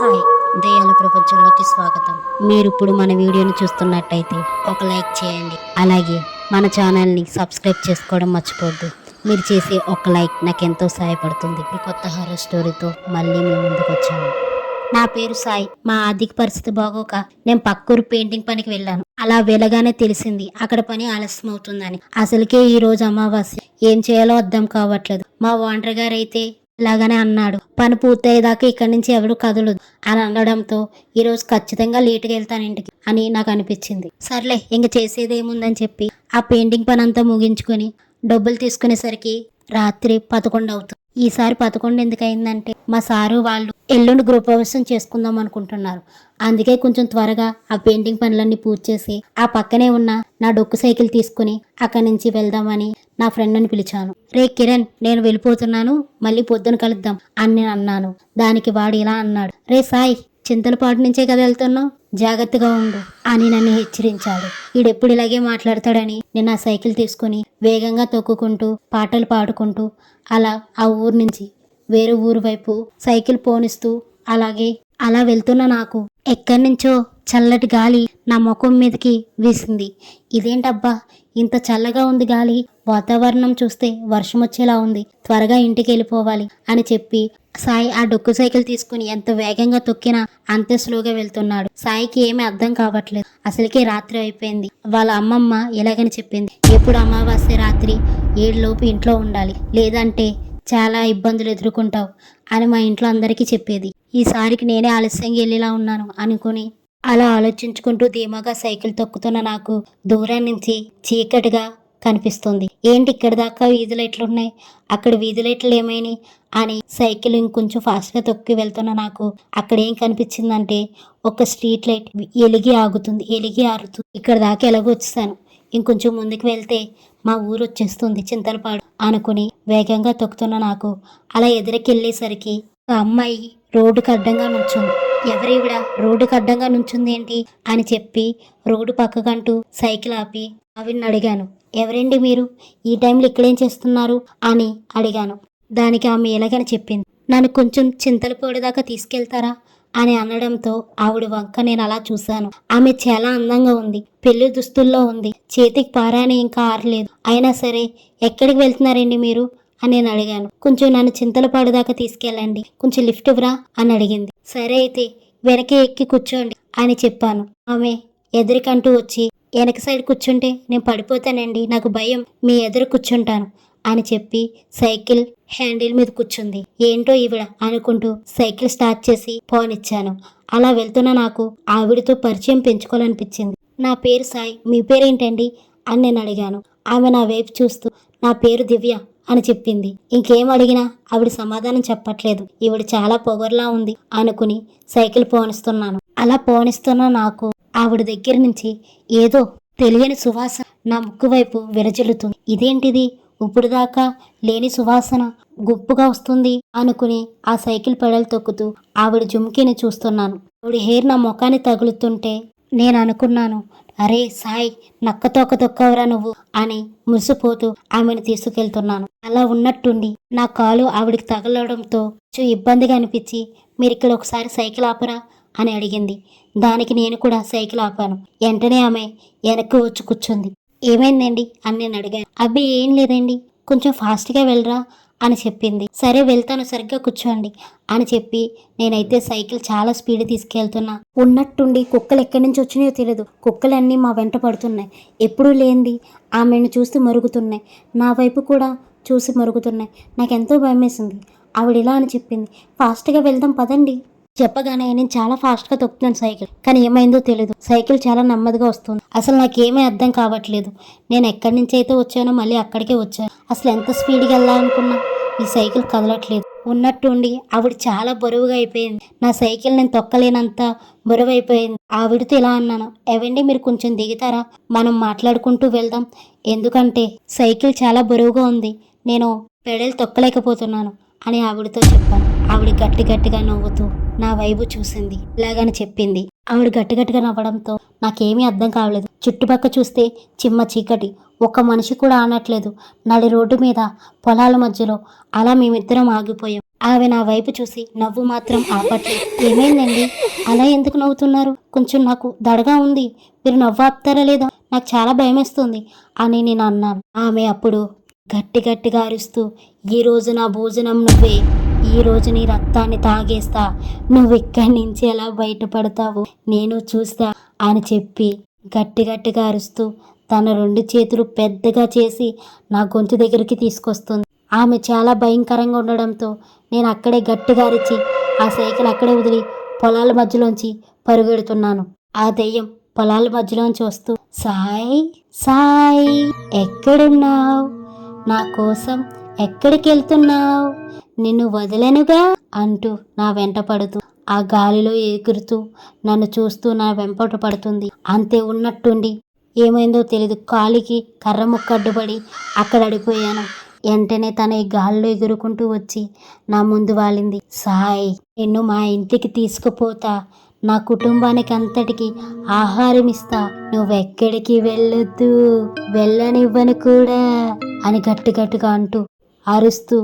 Hi దయ్యాల ప్రపంచంలోకి స్వాగతం. మీరు ఇప్పుడు మన వీడియోని చూస్తున్నట్టయితే ఒక లైక్ చేయండి. అలాగే మన ఛానల్ని సబ్స్క్రైబ్ చేసుకోవడం మర్చిపోవద్దు. మీరు చేసే ఒక లైక్ నాకు ఎంతో సహాయపడుతుంది కొత్త హారర్ స్టోరీతో మళ్ళీ మేము ముందుకు వచ్చాము నా పేరు సాయి. మా ఆర్థిక పరిస్థితి బాగోక నేను పక్కూరు పెయింటింగ్ పనికి వెళ్ళాను. అలా వెళ్ళగానే తెలిసింది అక్కడ పని ఆలస్యం అవుతుందని. అసలుకే ఈ రోజు అమావాస్య. ఏం చేయాలో అర్థం కావట్లేదు. మా ఓనర్ గారు అయితే ఇలాగనే అన్నాడు. పని పూర్తయ్యేదాకా ఇక్కడి నుంచి ఎవరు కదలదు అని అనడంతో ఈరోజు ఖచ్చితంగా లేటుగా వెళ్తాను ఇంటికి అని నాకు అనిపించింది. సర్లే ఇంక చేసేది ఏముందని చెప్పి ఆ పెయింటింగ్ పని అంతా ముగించుకొని డబ్బులు తీసుకునేసరికి రాత్రి పదకొండు అవుతుంది. ఈసారి పదకొండు ఎందుకు అయిందంటే మా సారు వాళ్ళు ఎల్లుండి గృహప్రవేశం చేసుకుందాం అనుకుంటున్నారు. అందుకే కొంచెం త్వరగా ఆ పెయింటింగ్ పనులన్నీ పూర్తి చేసి ఆ పక్కనే ఉన్న నా డొక్కు సైకిల్ తీసుకుని అక్కడి నుంచి వెళ్దామని నా ఫ్రెండ్ని పిలిచాను. రే కిరణ్ నేను వెళ్ళిపోతున్నాను. మళ్ళీ పొద్దున కలుద్దాం అని నేను అన్నాను. దానికి వాడు ఇలా అన్నాడు. రే సాయి చింతలపాటు నుంచే కదా వెళ్తున్నావు? జాగ్రత్తగా ఉండు అని నన్ను హెచ్చరించాడు. ఈడెప్పుడు ఇలాగే మాట్లాడతాడని నేను ఆ సైకిల్ తీసుకుని వేగంగా తొక్కుకుంటూ పాటలు పాడుకుంటూ అలా ఆ ఊరు నుంచి వేరే ఊరు వైపు సైకిల్ పోనిస్తూ అలాగే అలా వెళ్తున్న నాకు ఎక్కడి నుంచో చల్లటి గాలి నా ముఖం మీదకి వీసింది. ఇదేంటబ్బా? ఇంత చల్లగా ఉంది గాలి. వాతావరణం చూస్తే వర్షం వచ్చేలా ఉంది. త్వరగా ఇంటికి వెళ్ళిపోవాలి అని చెప్పి సాయి ఆ డొక్కు సైకిల్ తీసుకుని ఎంత వేగంగా తొక్కినా అంతే స్లోగా వెళ్తున్నాడు. సాయికి ఏమీ అర్థం కావట్లేదు. అసలుకే రాత్రి అయిపోయింది. వాళ్ళ అమ్మమ్మ ఇలాగని చెప్పింది. ఎప్పుడు అమావాస్య రాత్రి ఏడులోపు ఇంట్లో ఉండాలి. లేదంటే చాలా ఇబ్బందులు ఎదుర్కొంటావు అని మా ఇంట్లో అందరికీ చెప్పేది. ఈసారికి నేనే ఆలస్యంగా వెళ్ళేలా ఉన్నాను అనుకుని అలా ఆలోచించుకుంటూ ధీమాగా సైకిల్ తొక్కుతున్న నాకు దూరం నుంచి చీకటిగా కనిపిస్తుంది. ఏంటి ఇక్కడ దాకా వీధి లైట్లు ఉన్నాయి అక్కడ వీధి లైట్లు ఏమైనాయి? అని సైకిల్ ఇంకొంచెం ఫాస్ట్గా తొక్కి వెళ్తున్న నాకు అక్కడ ఏం కనిపించిందంటే ఒక స్ట్రీట్ లైట్ ఎలిగి ఆగుతుంది ఎలిగి ఆరుతుంది ఇక్కడ దాకా ఎలాగో వచ్చేసాను. ఇంకొంచెం ముందుకు వెళ్తే మా ఊరు వచ్చేస్తుంది చింతలపాడు అనుకుని వేగంగా తొక్కుతున్న నాకు అలా ఎదురుకెళ్ళేసరికి ఒక అమ్మాయి రోడ్డుకు అడ్డంగా నుంచుంది. ఎవరివిడ రోడ్డుకు అడ్డంగా నుంచుంది ఏంటి? అని చెప్పి రోడ్డు పక్కకంటూ సైకిల్ ఆపి ఆవిడని అడిగాను. ఎవరండి మీరు? ఈ టైంలో ఇక్కడేం చేస్తున్నారు? అని అడిగాను. దానికి ఆమె ఎలాగని చెప్పింది. నన్ను కొంచెం చింతలపూడి దాకా తీసుకెళ్తారా? అని అనడంతో ఆవిడ వంక నేను అలా చూశాను. ఆమె చాలా అందంగా ఉంది. పెళ్ళి దుస్తుల్లో ఉంది. చేతికి పారాని ఇంకా ఆరలేదు. అయినా సరే ఎక్కడికి వెళ్తున్నారండి మీరు? అని నేను అడిగాను. కొంచెం నన్ను చింతలపాడు దాకా తీసుకెళ్ళండి. కొంచెం లిఫ్ట్ ఇవ్వరా? అని అడిగింది. సరే అయితే వెనక్కి ఎక్కి కూర్చోండి అని చెప్పాను. ఆమె ఎదురికంటూ వచ్చి వెనక సైడ్ కూర్చుంటే నేను పడిపోతానండి. నాకు భయం. మీ ఎదురు కూర్చుంటాను అని చెప్పి సైకిల్ హ్యాండిల్ మీద కూర్చుంది. ఏంటో ఈవిడ అనుకుంటూ సైకిల్ స్టార్ట్ చేసి ఫోన్ ఇచ్చాను. అలా వెళ్తున్న నాకు ఆవిడతో పరిచయం పెంచుకోవాలనిపించింది. నా పేరు సాయి. మీ పేరేంటండి? అని నేను అడిగాను. ఆమె నా వైపు చూస్తూ నా పేరు దివ్య. అని చెప్పింది. ఇంకేం అడిగినా ఆవిడ సమాధానం చెప్పట్లేదు. ఈవిడ చాలా పొగర్లా ఉంది అనుకుని సైకిల్ పోనిస్తున్నాను. అలా పోనిస్తున్న నాకు ఆవిడ దగ్గర నుంచి ఏదో తెలియని సువాసన నా ముక్కు వైపు విరజిల్లుతుంది. ఇదేంటిది? ఇప్పుడు దాకా లేని సువాసన గుప్పుగా వస్తుంది అనుకుని ఆ సైకిల్ పెడలు తొక్కుతూ ఆవిడ జుమ్కీని చూస్తున్నాను. ఆవిడ హెయిర్ నా ముఖాన్ని తగులుతుంటే నేను అనుకున్నాను అరే సాయ్ నక్కతోక తొక్కవరా నువ్వు అని మురిసిపోతూ ఆమెను తీసుకెళ్తున్నాను. అలా ఉన్నట్టుండి నా కాలు ఆవిడికి తగలడంతో కొంచెం ఇబ్బందిగా అనిపించి మీరు ఇక్కడ ఒకసారి సైకిల్ ఆపరా అని అడిగింది. దానికి నేను కూడా సైకిల్ ఆపాను. వెంటనే ఆమె వెనక్కి వచ్చి కూర్చుంది. ఏమైందండి? అని నేను అడిగాను. అబ్బాయి ఏం లేదండి. కొంచెం ఫాస్ట్గా వెళ్ళరా అని చెప్పింది. సరే వెళ్తాను సరిగ్గా కూర్చోండి అని చెప్పి నేనైతే సైకిల్ చాలా స్పీడ్ తీసుకెళ్తున్నా. ఉన్నట్టుండి కుక్కలు ఎక్కడి నుంచి వచ్చినాయో తెలియదు కుక్కలన్నీ మా వెంట పడుతున్నాయి. ఎప్పుడూ లేనిది ఆమెను చూసి మరుగుతున్నాయి. నా వైపు కూడా చూసి మరుగుతున్నాయి. నాకు ఎంతో భయం వేసింది ఆవిడ ఇలా అని చెప్పింది. ఫాస్ట్గా వెళ్దాం పదండి. చెప్పగానే నేను చాలా ఫాస్ట్గా తొక్కుతున్నాను సైకిల్. కానీ ఏమైందో తెలియదు సైకిల్ చాలా నెమ్మదిగా వస్తుంది. అసలు నాకేమీ అర్థం కావట్లేదు. నేను ఎక్కడి నుంచి అయితే వచ్చానో మళ్ళీ అక్కడికే వచ్చాను. అసలు ఎంత స్పీడ్గా వెళ్ళాలనుకున్నా ఈ సైకిల్ కదలట్లేదు. ఉన్నట్టుండి ఆవిడ చాలా బరువుగా అయిపోయింది. నా సైకిల్ నేను తొక్కలేనంత బరువు అయిపోయింది ఆవిడతో ఇలా అన్నాను ఏవండి మీరు కొంచెం దిగుతారా? మనం మాట్లాడుకుంటూ వెళ్దాం. ఎందుకంటే సైకిల్ చాలా బరువుగా ఉంది. నేను పెడలు తొక్కలేకపోతున్నాను అని ఆవిడతో చెప్పాను. ఆవిడ గట్టి గట్టిగా నవ్వుతూ నా వైపు చూసింది. ఇలాగని చెప్పింది. ఆవిడ గట్టి గట్టిగా నవ్వడంతో నాకేమీ అర్థం కావలేదు. చుట్టుపక్క చూస్తే చిమ్మ చీకటి ఒక్క మనిషి కూడా ఆనట్లేదు. నడి రోడ్డు మీద పొలాల మధ్యలో అలా మేమిద్దరం ఆగిపోయాం. ఆమె నా వైపు చూసి నవ్వు మాత్రం ఆపట్లేదు ఏమైందండి? అలా ఎందుకు నవ్వుతున్నారు? కొంచెం నాకు దడగా ఉంది. మీరు నవ్వు ఆపుతారా లేదా? నాకు చాలా భయమేస్తుంది అని నేను అన్నాను. ఆమె అప్పుడు గట్టి గట్టిగా అరుస్తూ ఈ రోజు నా భోజనం నువ్వే. ఈ రోజు నీ రక్తాన్ని తాగేస్తా. నువ్వు ఇక్కడి నుంచి ఎలా బయటపడతావు? నేను చూస్తా అని చెప్పి గట్టి గట్టిగా అరుస్తూ తన రెండు చేతులు పెద్దగా చేసి నా గొంతు దగ్గరికి తీసుకొస్తుంది. ఆమె చాలా భయంకరంగా ఉండడంతో నేను అక్కడే గట్టిగా అరిచి ఆ సైకిల్ అక్కడే వదిలి పొలాల మధ్యలోంచి పరుగెడుతున్నాను. ఆ దెయ్యం పొలాల మధ్యలోంచి వస్తూ సాయి సాయి ఎక్కడున్నావు? నా కోసం ఎక్కడికి వెళ్తున్నావు నిన్ను వదలనుగా? అంటూ నా వెంట పడుతూ ఆ గాలిలో ఎగురుతూ నన్ను చూస్తూ నా వెంపట పడుతుంది. అంతే ఉన్నట్టుండి ఏమైందో తెలియదు కాలికి కర్ర ముక్క అడ్డుపడి అక్కడ అడిపోయాను వెంటనే తన ఈ గాల్లో ఎగురుకుంటూ వచ్చి నా ముందు వాలింది. సాయ్ నిన్ను మా ఇంటికి తీసుకుపోతా. నా కుటుంబానికి అంతటికి ఆహారం ఇస్తా. నువ్వెక్కడికి వెళ్ళొద్దు. వెళ్ళనివ్వను కూడా అని గట్టి గట్టిగా అంటూ అరుస్తూ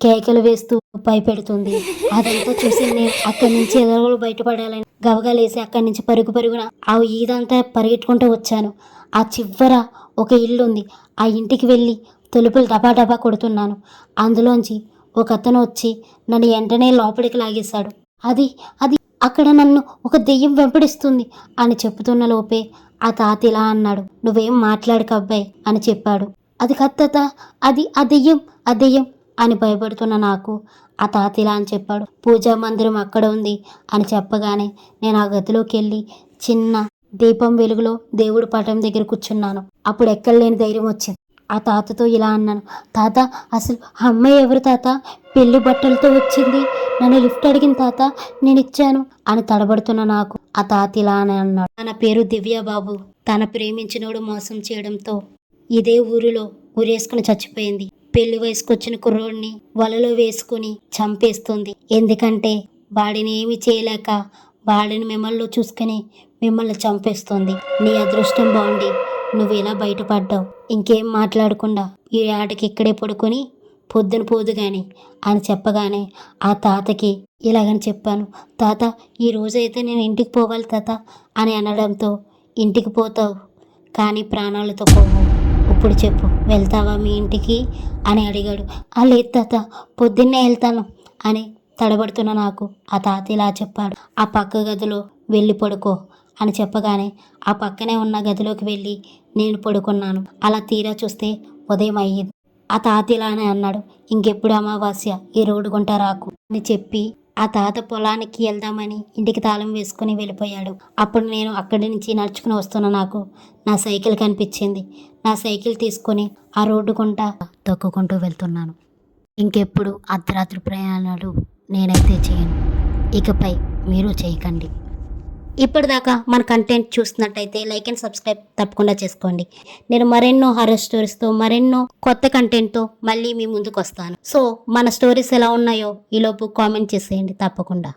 కేకలు వేస్తూ భయపెడుతుంది అదంతా చూసి నేను అక్కడి నుంచి ఎదగలు బయటపడాలని గవగాలేసి అక్కడి నుంచి పరుగు పరుగున ఆ ఈదంతా పరిగెట్టుకుంటూ వచ్చాను. ఆ చివర ఒక ఇల్లు ఉంది ఆ ఇంటికి వెళ్ళి తలుపులు డబా డబా కొడుతున్నాను. అందులోంచి ఒక అతను వచ్చి నన్ను వెంటనే లోపలికి లాగేశాడు. అది అది అక్కడ నన్ను ఒక దెయ్యం వెంపడిస్తుంది అని చెప్తున్న లోపే ఆ తాత ఇలా అన్నాడు. నువ్వేం మాట్లాడక అబ్బాయి అని చెప్పాడు. అది కత్తత అది ఆ దెయ్యం ఆ దెయ్యం అని భయపడుతున్న నాకు. ఆ తాత ఇలా అని చెప్పాడు. పూజా మందిరం అక్కడ ఉంది అని చెప్పగానే నేను ఆ గదిలోకి వెళ్ళి చిన్న దీపం వెలుగులో దేవుడు పటం దగ్గర కూర్చున్నాను. అప్పుడు ఎక్కడలేని ధైర్యం వచ్చింది. ఆ తాతతో ఇలా అన్నాను తాత అసలు ఆ అమ్మాయి ఎవరు తాత? పెళ్ళి బట్టలతో వచ్చింది. నన్ను లిఫ్ట్ అడిగిన తాత నేను ఇచ్చాను అని తడబడుతున్న నాకు. ఆ తాత ఇలా అని అన్నాడు తన పేరు దివ్య బాబు తన ప్రేమించినోడు మోసం చేయడంతో ఇదే ఊరిలో ఊరేసుకుని చచ్చిపోయింది. పెళ్ళి వయసుకొచ్చిన కుర్రోడిని వలలో వేసుకుని చంపేస్తుంది. ఎందుకంటే వాడిని ఏమి చేయలేక వాడిని మిమ్మల్ని చూసుకుని మిమ్మల్ని చంపేస్తుంది. నీ అదృష్టం బాగుండి నువ్వు ఇలా బయటపడ్డావు. ఇంకేం మాట్లాడకుండా ఈ ఆటకి ఇక్కడే పడుకొని పొద్దున పోదు కానీ అని చెప్పగానే ఆ తాతకి ఇలాగని చెప్పాను. తాత ఈ రోజైతే నేను ఇంటికి పోవాలి తాత అని అనడంతో ఇంటికి పోతావు కానీ ప్రాణాలతో పోవు. ఇప్పుడు చెప్పు వెళ్తావా మీ ఇంటికి? అని అడిగాడు. ఆ లేదు తాత పొద్దున్నే వెళ్తాను అని తడబడుతున్న నాకు ఆ తాత ఇలా చెప్పాడు. ఆ పక్క గదిలో వెళ్ళి పడుకో అని చెప్పగానే ఆ పక్కనే ఉన్న గదిలోకి వెళ్ళి నేను పడుకున్నాను. అలా తీరా చూస్తే ఉదయం అయ్యింది. ఆ తాత ఇలానే అన్నాడు. ఇంకెప్పుడు అమావాస్య ఈ రోడ్డు గుంట రాకు అని చెప్పి ఆ తాత పొలానికి వెళ్దామని ఇంటికి తాళం వేసుకుని వెళ్ళిపోయాడు. అప్పుడు నేను అక్కడి నుంచి నడుచుకుని వస్తున్న నాకు నా సైకిల్ కనిపించింది. నా సైకిల్ తీసుకొని ఆ రోడ్డు గుంట తొక్కుకుంటూ వెళ్తున్నాను. ఇంకెప్పుడు అర్ధరాత్రి ప్రయాణాలు నేనైతే చేయను. ఇకపై మీరు చేయకండి. ఇప్పటిదాకా మన కంటెంట్ చూస్తున్నట్టయితే లైక్ అండ్ సబ్స్క్రైబ్ తప్పకుండా చేసుకోండి. నేను మరెన్నో హారర్ స్టోరీస్తో మరెన్నో కొత్త కంటెంట్తో మళ్ళీ మీ ముందుకు వస్తాను సో మన స్టోరీస్ ఎలా ఉన్నాయో ఈలోపు కామెంట్ చేసేయండి తప్పకుండా.